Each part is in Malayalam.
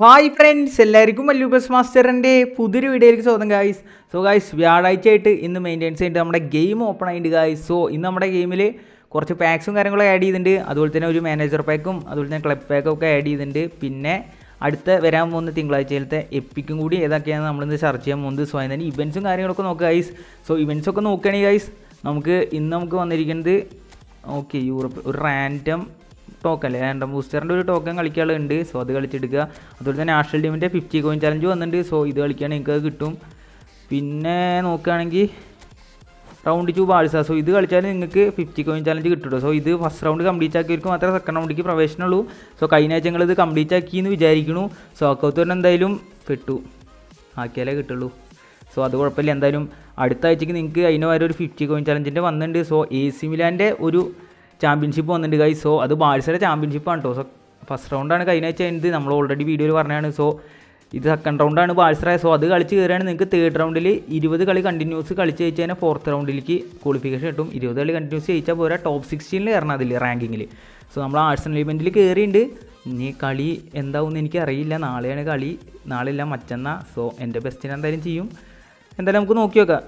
ഹായ് ഫ്രണ്ട്സ് എല്ലാവർക്കും മല്ലൂബസ് മാസ്റ്ററിന്റെ പുതിയൊരു വീഡിയോയിലേക്ക് സ്വാഗതം ഗായ്സ് സോ ഗായ്സ് വ്യാഴാഴ്ച ആയിട്ട് ഇന്ന് മെയിന്റെനൻസ് ചെയ്തിട്ട് നമ്മുടെ ഗെയിം ഓപ്പൺ ആയിട്ട് ഗായ്സ് സോ ഇന്ന് നമ്മുടെ ഗെയിമിൽ കുറച്ച് പാക്സും കാര്യങ്ങളും ആഡ് ചെയ്തിട്ടുണ്ട്. അതുപോലെ തന്നെ ഒരു മാനേജർ പാക്കും അതുപോലെ തന്നെ ക്ലബ് പാക്കും ഒക്കെ ആഡ് ചെയ്തിട്ടുണ്ട്. പിന്നെ അടുത്ത വരാൻ പോകുന്ന തിങ്കളാഴ്ചയിലത്തെ എപ്പിക്കും കൂടി ഏതൊക്കെയാണ് നമ്മളിന്ന് ചർച്ച ചെയ്യാൻ പോകുന്നത്. സോ അതിന് ഇവൻസും കാര്യങ്ങളൊക്കെ നോക്കുക ഗൈസ് സോ ഇവൻസ് ഒക്കെ നോക്കുകയാണെങ്കിൽ ഗൈസ് നമുക്ക് ഇന്ന് നമുക്ക് വന്നിരിക്കുന്നത് ഓക്കെ യൂറോപ്പ് ഒരു റാൻഡം ടോക്കൺ അല്ലേ? റാൻഡം ബൂസ്റ്ററിന്റെ ഒരു ടോക്കൺ കളിക്കാനുണ്ട് സോ അത് കളിച്ചെടുക്കുക. അതുപോലെ തന്നെ നാഷണൽ ടീമിന്റെ ഫിഫ്റ്റി കോയിൻ ചലഞ്ച് വന്നിട്ടുണ്ട്. സോ ഇത് കളിക്കുകയാണെങ്കിൽ നിങ്ങൾക്ക് അത് കിട്ടും. പിന്നെ നോക്കുകയാണെങ്കിൽ റൗണ്ട് ടു ബാൾസ സോ ഇത് കളിച്ചാൽ നിങ്ങൾക്ക് ഫിഫ്റ്റി കോയിൻ ചലഞ്ച് കിട്ടുള്ളൂ സോ ഇത് ഫസ്റ്റ് റൗണ്ട് കംപ്ലീറ്റ് ആക്കിയവർക്ക് മാത്രമേ സെക്കൻഡ് റൗണ്ടിലേക്ക് പ്രവേശനമുള്ളൂ. സോ കഴിഞ്ഞ ആഴ്ച ഞങ്ങളിത് ഇത് കംപ്ലീറ്റ് ആക്കി എന്ന് വിചാരിക്കുന്നു സോ അക്കൗത്തൂരിന് എന്തായാലും പെട്ടു. ആക്കിയാലേ കിട്ടുള്ളൂ. സോ അത് കുഴപ്പമില്ല. എന്തായാലും അടുത്ത ആഴ്ചക്ക് നിങ്ങൾക്ക് അതിന് വരെ ഒരു ഫിഫ്റ്റി കോയിൻ ചലഞ്ചിന്റെ വന്നിട്ടുണ്ട്. സോ എ സി മിലാന്റെ ഒരു ചാമ്പ്യൻഷിപ്പ് വന്നിട്ടുണ്ട് ഗൈസ് സോ അത് ബാഴ്സയുടെ ചാമ്പ്യൻഷിപ്പാണ് കേട്ടോ സോ ഫസ്റ്റ് റൗണ്ടാണ് കഴിഞ്ഞ ആഴ്ച എന്ത് നമ്മൾ ഓൾറെഡി വീഡിയോയിൽ പറഞ്ഞാണ് സോ ഇത് സെക്കൻഡ് റൗണ്ടാണ് ബാഴ്സറായ സോ അത് കളിച്ച് കയറുകയാണ് നിങ്ങൾക്ക് തേർഡ് റൗണ്ടിൽ ഇരുപത് കളി കണ്ടിന്യൂസ് കളിച്ച് ജയിച്ചു കഴിഞ്ഞാൽ ഫോർത്ത് റൗണ്ടിലേക്ക് ക്വാളിഫിക്കേഷൻ കിട്ടും. ഇരുപത് കളി കണ്ടിന്യൂസ് ജയിച്ചാൽ പോരാ. ടോപ്പ് സിക്സ്റ്റീനിൽ കയറണം അതിൽ റാങ്കിങ്ങിൽ സോ നമ്മൾ ആഴ്സണൽ ഇവന്റിൽ കയറിയിട്ടുണ്ട് ഇനി കളി എന്താവും എന്ന് എനിക്കറിയില്ല നാളെയാണ് കളി. നാളെ ഇല്ല. മറ്റന്നാ. സോ എന്റെ ബെസ്റ്റിന് എന്തായാലും ചെയ്യും. എന്തായാലും നമുക്ക് നോക്കി നോക്കാം.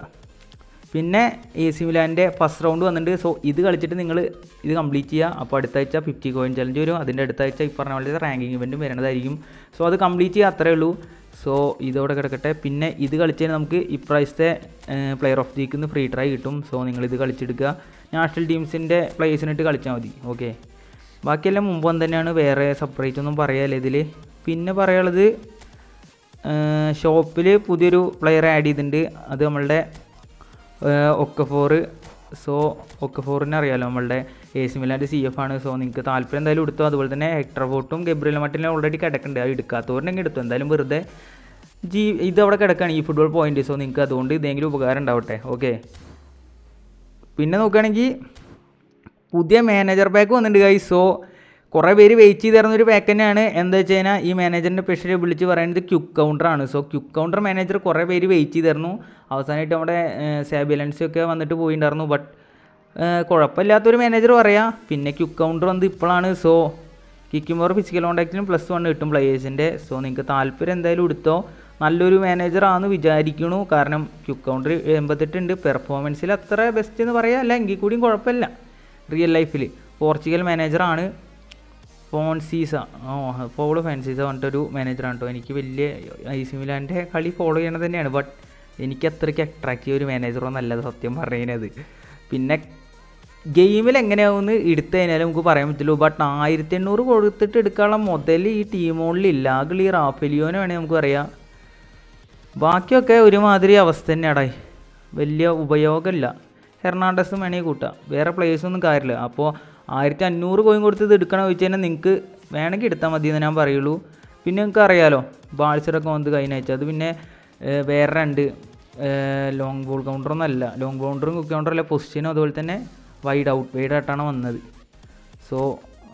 പിന്നെ എ സി മിലാന്റെ ഫസ്റ്റ് റൗണ്ട് വന്നിട്ടുണ്ട്. സോ ഇത് കളിച്ചിട്ട് നിങ്ങൾ ഇത് കംപ്ലീറ്റ് ചെയ്യുക. അപ്പോൾ അടുത്ത ആഴ്ച ഫിഫ്റ്റി കോയിൻ ചലഞ്ച് വരും. അതിന്റെ അടുത്ത ആഴ്ച ഈ പറഞ്ഞ പോലെ റാങ്കിങ് ഇവന്റും വരുന്നതായിരിക്കും സോ അത് കംപ്ലീറ്റ് ചെയ്യുക അത്രേ ഉള്ളൂ. സോ ഇതോടെ കിടക്കട്ടെ. പിന്നെ ഇത് കളിച്ചാൽ നമുക്ക് ഇപ്രാവശ്യത്തെ player of the week free try കിട്ടും. സോ നിങ്ങൾ ഇത് കളിച്ചെടുക്കുക. നാഷണൽ ടീംസിന്റെ പ്ലേയേഴ്സിനിട്ട് കളിച്ചാൽ മതി. ഓക്കെ ബാക്കിയെല്ലാം മുമ്പ് തന്നെയാണ്. വേറെ സെപ്പറേറ്റ് ഒന്നും പറയാല്ല ഇതിൽ പിന്നെ പറയാനുള്ളത് ഷോപ്പിൽ പുതിയൊരു പ്ലെയർ ആഡ് ചെയ്തിട്ടുണ്ട്. അത് നമ്മളുടെ ഒക്കഫോർ. സോ ഒക്കഫോറിനെ അറിയാമല്ലോ നമ്മളുടെ എ സി മിലാന്റെ സി എഫ് ആണ്. സോ നിങ്ങൾക്ക് താല്പര്യം എന്തായാലും എടുത്തു അതുപോലെ തന്നെ ഹെക്ടർ ഫോർട്ടും ഗബ്രിയൽ മട്ടിലും ഓൾറെഡി കിടക്കുന്നുണ്ട് അത് എടുക്കാത്തവരുടെ എടുത്തു. എന്തായാലും വെറുതെ ജി ഇത് അവിടെ കിടക്കുകയാണ് ഈ ഫുട്ബോൾ പോയിന്റ് സോ നിങ്ങൾക്ക് അതുകൊണ്ട് ഇതെങ്കിലും ഉപകാരം ഉണ്ടാവട്ടെ. ഓക്കെ പിന്നെ നോക്കുകയാണെങ്കിൽ പുതിയ മാനേജർ ബാക്ക് വന്നിട്ടുണ്ട് ഗൈസ് സോ കുറേ പേര് വെയിറ്റ് ചെയ്ത് തരുന്നൊരു പാക്ക് തന്നെയാണ്. എന്താ വെച്ച് കഴിഞ്ഞാൽ ഈ മാനേജറിന്റെ സ്പെഷ്യൽ വിളിച്ച് പറയുന്നത് ക്യുക്ക് കൗണ്ടറാണ് സോ ക്യുക്ക് കൗണ്ടർ മാനേജർ കുറേ പേര് വെയിറ്റ് ചെയ്ത് തരുന്നു അവസാനമായിട്ട് നമ്മുടെ സാബിലൻസ് ഒക്കെ വന്നിട്ട് പോയിട്ടുണ്ടായിരുന്നു ബട്ട് കുഴപ്പമില്ലാത്തൊരു മാനേജർ പറയാം. പിന്നെ ക്യുക്ക് കൗണ്ടർ വന്ന് ഇപ്പോഴാണ്. സോ കിക്കുമ്പോൾ ഫിസിക്കൽ കോൺടാക്റ്റിനും പ്ലസ് വൺ കിട്ടും പ്ലേയേഴ്സിന്റെ സോ നിങ്ങൾക്ക് താല്പര്യം എന്തായാലും എടുത്തോ നല്ലൊരു മാനേജറാണെന്ന് വിചാരിക്കണു. കാരണം ക്യുക്ക് കൗണ്ടർ എൺപത്തെട്ടുണ്ട് പെർഫോമൻസിൽ അത്ര ബെസ്റ്റ് എന്ന് പറയാം. അല്ല എങ്കിൽ കൂടിയും കുഴപ്പമില്ല. റിയൽ ലൈഫിൽ പോർച്ചുഗൽ മാനേജറാണ് ഫോൺസീസ. ഓ ഫോളോ ഫാൻസീസ പറഞ്ഞിട്ടൊരു മാനേജറാണ് കേട്ടോ എനിക്ക് വലിയ ഐ സി മിലാന്റെ കളി ഫോളോ ചെയ്യണത് തന്നെയാണ്. ബട്ട് എനിക്ക് അത്രയ്ക്ക് ചെയ്യുന്ന ഒരു മാനേജറോ നല്ലത് സത്യം പറയുന്നത് പിന്നെ ഗെയിമിൽ എങ്ങനെയാവുമെന്ന് എടുത്തു കഴിഞ്ഞാലും നമുക്ക് പറയാൻ പറ്റുള്ളൂ. ബട്ട് ആയിരത്തി എണ്ണൂറ് കൊടുത്തിട്ട് എടുക്കാനുള്ള മുതൽ ഈ ടീമുകളിലില്ല കളി റാഫെലിയോനെ വേണമെങ്കിൽ നമുക്ക് പറയാം. ബാക്കിയൊക്കെ ഒരുമാതിരി അവസ്ഥ തന്നെയാടായി വലിയ ഉപയോഗമില്ല. ഹെർണാണ്ടസും വേണമെങ്കിൽ കൂട്ടാം. വേറെ പ്ലേയേഴ്സൊന്നും കാര്യമില്ല. അപ്പോൾ ആയിരത്തി അഞ്ഞൂറ് കോയിൻ കൊടുത്ത് ഇത് എടുക്കണം ചോദിച്ചു കഴിഞ്ഞാൽ നിങ്ങൾക്ക് വേണമെങ്കിൽ എടുത്താൽ മതി എന്ന് ഞാൻ പറയുള്ളൂ. പിന്നെ നിങ്ങൾക്ക് അറിയാലോ ബാൾസറൊക്കെ വന്ന് കഴിഞ്ഞ അയച്ചു അത് പിന്നെ വേറെ രണ്ട് ലോങ് ബോൾ കൗണ്ടറൊന്നും അല്ല. ലോങ് കൗണ്ടറും കുക്ക് കൗണ്ടറല്ല പൊസിഷനും അതുപോലെ തന്നെ വൈഡ് ഔട്ട് വൈഡ് ആയിട്ടാണ് വന്നത്. സോ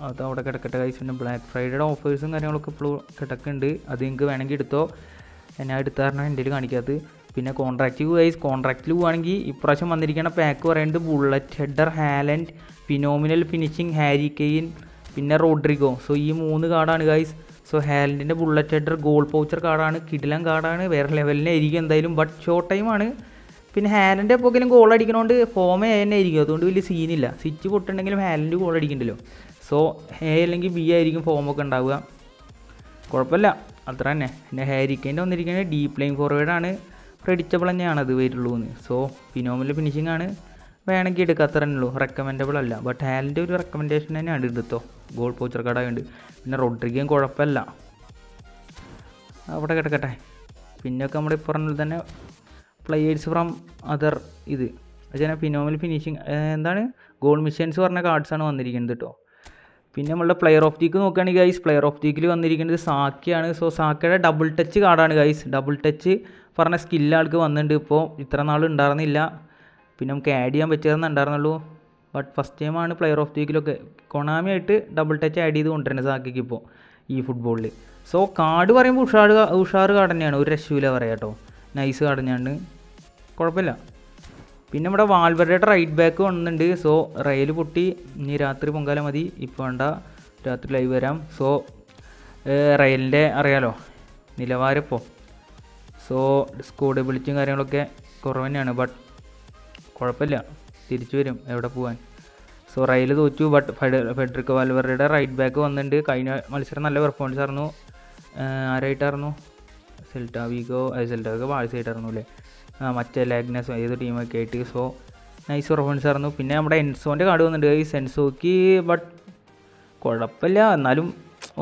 അത് അവിടെ കിടക്കട്ടെ കൈസ് പിന്നെ ബ്ലാക്ക് ഫ്രൈഡേയുടെ ഓഫേഴ്സും കാര്യങ്ങളൊക്കെ ഇപ്പോൾ കിടക്കുന്നുണ്ട്. അത് നിങ്ങൾക്ക് വേണമെങ്കിൽ എടുത്തോ. ഞാൻ എടുത്താറിനാണ് എന്റെ കാണിക്കാത്തത്. പിന്നെ കോൺട്രാക്റ്റ് വൈസ് കോൺട്രാക്റ്റിൽ പോവുകയാണെങ്കിൽ ഇപ്രാവശ്യം വന്നിരിക്കുന്ന പാക്ക് പറയുന്നത് bullet header Haaland phenomenal finishing Harry Kane പിന്നെ റോഡ്രിഗോ സോ ഈ മൂന്ന് കാർഡാണ് ഗൈസ് സോ ഹാലൻഡിന്റെ ബുള്ളറ്റ് ഹെഡർ ഗോൾ പൗച്ചർ കാർഡാണ് കിഡിലം കാർഡാണ് വേറെ ലെവലിനായിരിക്കും എന്തായാലും ബട്ട് ഷോർട്ട് ടൈമാണ് പിന്നെ ഹാലന്റെ എപ്പോഴെങ്കിലും ഗോൾ അടിക്കണോണ്ട് ഫോമേ തന്നെ ആയിരിക്കും. അതുകൊണ്ട് വലിയ സീനില്ല സ്വിച്ച് പൊട്ടുണ്ടെങ്കിലും ഹാലൻഡ് ഗോൾ അടിക്കണ്ടല്ലോ. സോ എ അല്ലെങ്കിൽ ബി ആയിരിക്കും ഫോമൊക്കെ ഉണ്ടാവുക. കുഴപ്പമില്ല. അത്ര തന്നെ. പിന്നെ ഹാരിക്കേന്റെ വന്നിരിക്കുന്നത് ഡീപ്പ് ലൈൻ ഫോർവേഡാണ് പ്രഡിക്റ്റബിൾ തന്നെയാണ് അത് വരുള്ളൂ എന്ന്. സോ ഫിനോമിലെ ഫിനിഷിംഗ് ആണ് വേണമെങ്കിൽ എടുക്കുക അത്ര ഉള്ളൂ റെക്കമെൻഡബിൾ അല്ല. ബട്ട് ഹാലിന്റെ ഒരു റെക്കമെൻഡേഷൻ തന്നെയാണ് എടുത്തോ ഗോൾ പോച്ചർ കാർഡായുണ്ട് പിന്നെ റോഡ്രിഗയും കുഴപ്പമില്ല. അവിടെ കിടക്കട്ടെ. പിന്നെയൊക്കെ നമ്മുടെ പറഞ്ഞ തന്നെ പ്ലെയേഴ്സ് ഫ്രം അതർ ഇത്. വെച്ചാൽ ഫിനോമിൽ ഫിനിഷിങ് എന്താണ്? ഗോൾ മിഷൻസ് പറഞ്ഞ കാർഡ്സാണ് വന്നിരിക്കുന്നത് കേട്ടോ പിന്നെ നമ്മളുടെ പ്ലെയർ ഓഫ് ദീക്ക് നോക്കുകയാണെങ്കിൽ ഗൈസ് പ്ലെയർ ഓഫ് ദീക്കിൽ വന്നിരിക്കുന്നത് സാക്കിയാണ്. സോ സാക്കയുടെ ഡബിൾ ടച്ച് കാർഡാണ് ഗൈസ് ഡബിൾ ടച്ച് പറഞ്ഞ സ്കില്ല് ആൾക്ക് വന്നിട്ടുണ്ട്. ഇപ്പോൾ ഇത്ര നാൾ ഉണ്ടായിരുന്നില്ല പിന്നെ നമുക്ക് ആഡ് ചെയ്യാൻ പറ്റിയതെന്ന് ഉണ്ടായിരുന്നുള്ളൂ ബട്ട് ഫസ്റ്റ് ടൈമാണ് പ്ലെയർ ഓഫ് ദി വീക്കിലൊക്കെ കൊണാമി ആയിട്ട് ഡബിൾ ടച്ച് ആഡ് ചെയ്ത് കൊണ്ടുവരുന്നത് സാക്കിക്ക് ഇപ്പോൾ ഈ ഫുട്ബോളിൽ സോ കാർഡ് പറയുമ്പോൾ ഉഷാർ ഉഷാർ കാർഡ് തന്നെയാണ്. ഒരു രക്ഷയില്ല പറയാം കേട്ടോ. നൈസ് കാർഡ് തന്നെയാണ്. കുഴപ്പമില്ല. പിന്നെ ഇവിടെ വാൽവരുടെ റൈറ്റ് ബാക്ക് വന്നിട്ടുണ്ട്. സോ റെയിൽ പൊട്ടി. ഇനി രാത്രി പൊങ്കാല മതി. ഇപ്പോൾ വേണ്ട. രാത്രി ലൈവ് വരാം. സോ റെയിലിന്റെ അറിയാലോ. നിലവാരം ഇപ്പോൾ സോ സ്കൂഡബിലിറ്റിയും കാര്യങ്ങളൊക്കെ കുറവ് തന്നെയാണ് ബട്ട് കുഴപ്പമില്ല. തിരിച്ചു വരും എവിടെ പോകാൻ സോ റയൽ തോറ്റു ബട്ട് ഫെഡറിക് വാൽവറുടെ റൈറ്റ് ബാക്ക് വന്നിട്ടുണ്ട്. കഴിഞ്ഞ മത്സരം നല്ല പെർഫോമൻസ് ആയിരുന്നു. ആരായിട്ടായിരുന്നു? സെൽറ്റ വീഗോ സെൽറ്റ വീഗോ ബാഴ്സയായിട്ടായിരുന്നു അല്ലേ? മറ്റേ ലാഗ്നസ് ഏത് ടീമൊക്കെ ആയിട്ട്. സോ നൈസ് പെർഫോമൻസ് ആയിരുന്നു. പിന്നെ നമ്മുടെ എൻസോന്റെ കാർഡ് വന്നിട്ടുണ്ട്. ഈ സെൻസോക്ക് ബട്ട് കുഴപ്പമില്ല. എന്നാലും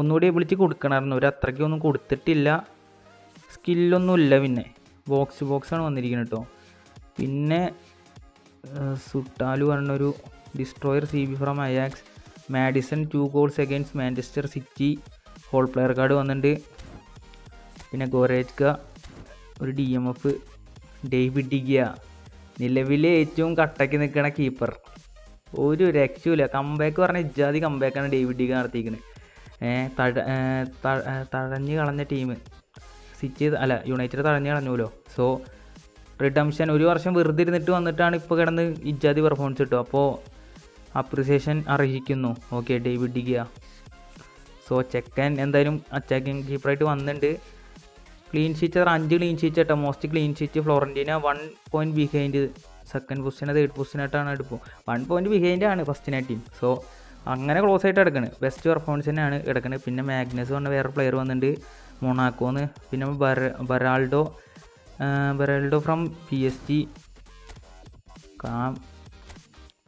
ഒന്നുകൂടി വിളിച്ച് കൊടുക്കണമായിരുന്നു. ഒരു അത്രയ്ക്കൊന്നും കൊടുത്തിട്ടില്ല. സ്കില്ലൊന്നും ഇല്ല പിന്നെ. ബോക്സ് ബോക്സാണ് വന്നിരിക്കുന്നത് കേട്ടോ പിന്നെ സുട്ടാലു പറഞ്ഞൊരു destroyer C B from Ajax. Madison two goals against Manchester City. Whole player card വന്നിട്ടുണ്ട്. പിന്നെ ഗോരേജ്ക ഒരു D M F David De Gea. നിലവിലെ ഏറ്റവും കട്ടയ്ക്ക് നിൽക്കുന്ന കീപ്പർ. ഒരു രക്ഷയില്ല കമ്പാക്ക് പറഞ്ഞ ഇജാതി കമ്പാക്കാണ് ഡേവിഡ് ഡിഗ നടത്തിയിരിക്കുന്നത് തഴ തഴഞ്ഞ് കളഞ്ഞ ടീം. സിറ്റി അല്ല യുണൈറ്റഡ് തഴഞ്ഞു കളഞ്ഞുല്ലോ സോ റിഡംഷൻ ഒരു വർഷം വെറുതെ ഇരുന്നിട്ട് വന്നിട്ടാണ് ഇപ്പോൾ കിടന്ന് ഇജാതി പെർഫോമൻസ് കിട്ടും അപ്പോൾ അപ്രിസിയേഷൻ അർഹിക്കുന്നു. ഓക്കെ ഡേവിഡ് ഡിഗിയ സോ ചെക്കൻ എന്തായാലും അറ്റാക്കിങ് കീപ്പറായിട്ട് വന്നിട്ടുണ്ട്. ക്ലീൻ ഷീറ്റ് അത്ര അഞ്ച് ക്ലീൻ ഷീറ്റ് കേട്ടോ most clean sheet Fiorentina one point behind second position third പൊസിഷനായിട്ടാണ് എടുക്കും വൺ പോയിന്റ് ബിഹൈൻഡ് ആണ് ഫസ്റ്റിനെ ടീം സോ അങ്ങനെ ക്ലോസ് ആയിട്ട് എടുക്കണത് ബെസ്റ്റ് പെർഫോമൻസ് തന്നെയാണ് എടുക്കുന്നത് പിന്നെ മാഗ്നസ് പറഞ്ഞ വേറെ പ്ലെയർ വന്നിട്ടുണ്ട്. മൊണാക്കോന്ന്. പിന്നെ Bera Beraldo Beraldo from P S G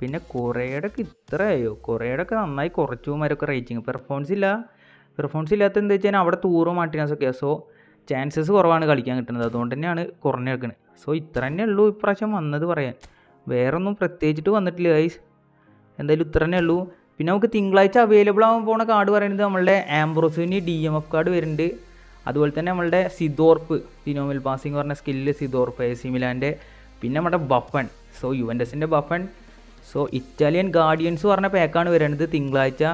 പിന്നെ കൊറേയുടെ ഒക്കെ ഇത്രയോ കൊറേയുടെ ഒക്കെ നന്നായി കുറച്ചു മാരൊക്കെ റേറ്റിംഗ് പെർഫോമൻസ് ഇല്ല. പെർഫോമൻസ് ഇല്ലാത്ത എന്താ വെച്ചാൽ അവിടെ തൂറും മാറ്റിനാസൊക്കെ സോ ചാൻസസ് കുറവാണ് കളിക്കാൻ കിട്ടുന്നത്. അതുകൊണ്ട് തന്നെയാണ് കുറഞ്ഞു കിടക്കുന്നത് സോ ഇത്ര തന്നെ ഉള്ളൂ ഇപ്രാവശ്യം വന്നത് പറയാൻ. വേറെ ഒന്നും പ്രത്യേകിച്ചിട്ട് വന്നിട്ടില്ല ഗൈസ് എന്തായാലും ഇത്ര തന്നെ ഉള്ളൂ. പിന്നെ നമുക്ക് തിങ്കളാഴ്ച അവൈലബിൾ ആകാൻ പോണ കാർഡ് പറയുന്നത് നമ്മളുടെ ആംബ്രോസിന് ഡി എം എഫ് കാർഡ് വരുന്നുണ്ട്. അതുപോലെ തന്നെ നമ്മളുടെ സിദോർപ്പ് ഫിനോമിൽ പാസിംഗ് പറഞ്ഞ സ്കില്ല് സിദോർപ്പ് എ സി മിലാന്റെ പിന്നെ നമ്മുടെ ബഫൺ സോ യുവൻഡസിന്റെ ബഫൺ സോ ഇറ്റാലിയൻ ഗാർഡിയൻസ് പറഞ്ഞ പാക്കാണ് വരുന്നത് തിങ്കളാഴ്ച.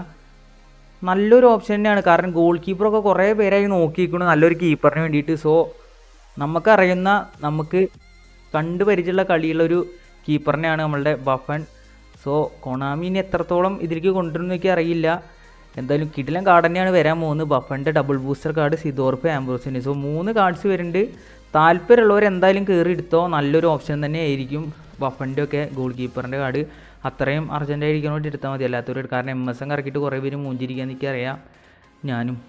നല്ലൊരു ഓപ്ഷൻ തന്നെയാണ്. കാരണം ഗോൾ കീപ്പറൊക്കെ കുറേ പേരായി നോക്കിയിരിക്കുന്നു. നല്ലൊരു കീപ്പറിന് വേണ്ടിയിട്ട്. സോ നമുക്കറിയുന്ന നമുക്ക് കണ്ടു പരിചയമുള്ള കളിയുള്ള ഒരു കീപ്പറിനെയാണ് നമ്മളുടെ ബഫൺ. സോ കൊണാമിനെ എത്രത്തോളം ഇതിലേക്ക് കൊണ്ടുവരുന്നൊക്കെ അറിയില്ല. എന്തായാലും കിടിലൻ കാർഡ് തന്നെയാണ് വരാൻ പോകുന്നത്. ബഫന്റെ ഡബിൾ ബൂസ്റ്റർ കാർഡ് സിദോർപ്പ് ആംബ്രോസിന് സോ മൂന്ന് കാർഡ്സ് വരുന്നുണ്ട്. താല്പര്യമുള്ളവർ എന്തായാലും കയറി എടുത്തോ. നല്ലൊരു ഓപ്ഷൻ തന്നെ ആയിരിക്കും ബഫന്റെ ഒക്കെ ഗോൾ കീപ്പറിന്റെ കാർഡ് അത്രയും അർജന്റായിരിക്കാൻ വേണ്ടി എടുത്താൽ മതി. അല്ലാത്തവർ കാരണം എം എസ് എം കറക്കിയിട്ട് കുറേ പേര് മൂഞ്ചിരിക്കാന്ന് എനിക്കറിയാം ഞാനും.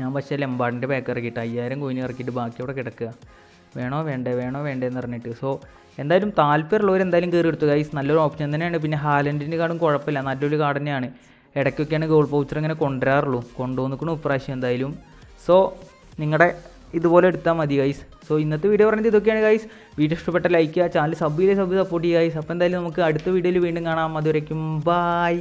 ഞാൻ പക്ഷേ ലെമ്പാടിന്റെ ബാക്ക് ഇറക്കിയിട്ട് അയ്യായിരം കോയിന് ഇറക്കിയിട്ട് ബാക്കി അവിടെ കിടക്കുക. വേണോ? വേണ്ടേ? വേണോ? വേണ്ടേ എന്ന് പറഞ്ഞിട്ട്. സോ എന്തായാലും താല്പര്യമുള്ളവർ എന്തായാലും കയറി എടുത്തു. ഗൈസ് നല്ലൊരു ഓപ്ഷൻ തന്നെയാണ്. പിന്നെ ഹാലൻഡിന്റെ കാർഡും കുഴപ്പമില്ല. നല്ലൊരു കാർഡ് തന്നെയാണ്. ഇടയ്ക്കൊക്കെയാണ് ഗോൾ പൗച്ചർ ഇങ്ങനെ കൊണ്ടുവരാറുള്ളൂ. കൊണ്ടുവന്നിക്കണു ഇപ്രാവശ്യം എന്തായാലും. സോ നിങ്ങളുടെ ഇതുപോലെ എടുത്താൽ മതി ഗൈസ് സോ ഇന്നത്തെ വീഡിയോ പറഞ്ഞത് ഇതൊക്കെയാണ് ഗൈസ് വീഡിയോ ഇഷ്ടപ്പെട്ട ലൈക്ക് ചെയ്യുക. ചാനൽ സബ് ചെയ്ത് സബ് സപ്പോർട്ട് ചെയ്യുക ഗൈസ് അപ്പോൾ എന്തായാലും നമുക്ക് അടുത്ത വീഡിയോയിൽ വീണ്ടും കാണാം. അതുവരയ്ക്കും ബായ്